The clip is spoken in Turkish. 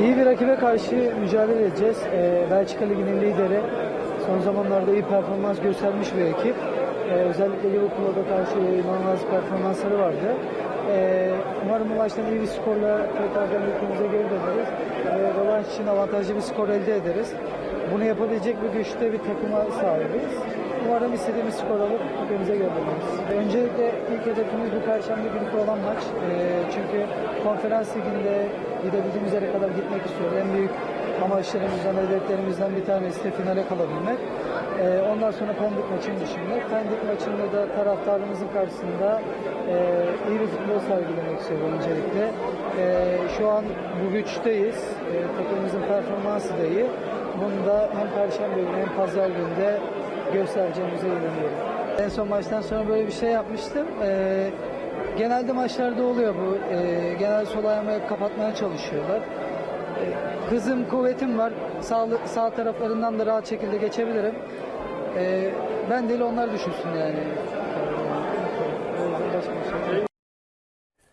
İyi bir rakibe karşı mücadele edeceğiz. Ee, Belçika Ligi'nin lideri. Son zamanlarda iyi performans göstermiş bir ekip. Ee, özellikle Liverpool'a da karşı inanılmaz performansları vardı. Ee, umarım bu maçtan iyi bir skorla tekrardan ülkemize geri döneriz. Ee, rövanş için avantajlı bir skor elde ederiz. Bunu yapabilecek bir güçte bir takıma sahibiz. Umarım istediğimiz skor alıp ülkemize geri döneriz. Öncelikle ilk hedefimiz bu Perşembe günkü olan maç. Ee, çünkü konferans liginde gidebildiğimiz yere kadar gitmek istiyoruz. En büyük amaçlarımızdan, hedeflerimizden bir tanesi de finale kalabilmek. Ee, ondan sonra Pendik maçını düşünmek. Pendik maçında da taraftarımızın karşısında e, iyi bir futbol sergilemek istiyoruz öncelikle. Ee, şu an bu güçteyiz. Ee, takımımızın performansı da iyi. Bunu da hem Perşembe günü hem Pazar günü de göstereceğimize inanıyorum. En son maçtan sonra böyle bir şey yapmıştım. Ee, genelde maçlarda oluyor bu. Ee, genelde sol ayağımı kapatmaya çalışıyorlar. Ee, kızım kuvvetim var. Sağ, sağ taraflarından da rahat şekilde geçebilirim. Ee, ben değil onlar düşünsün yani. Ee,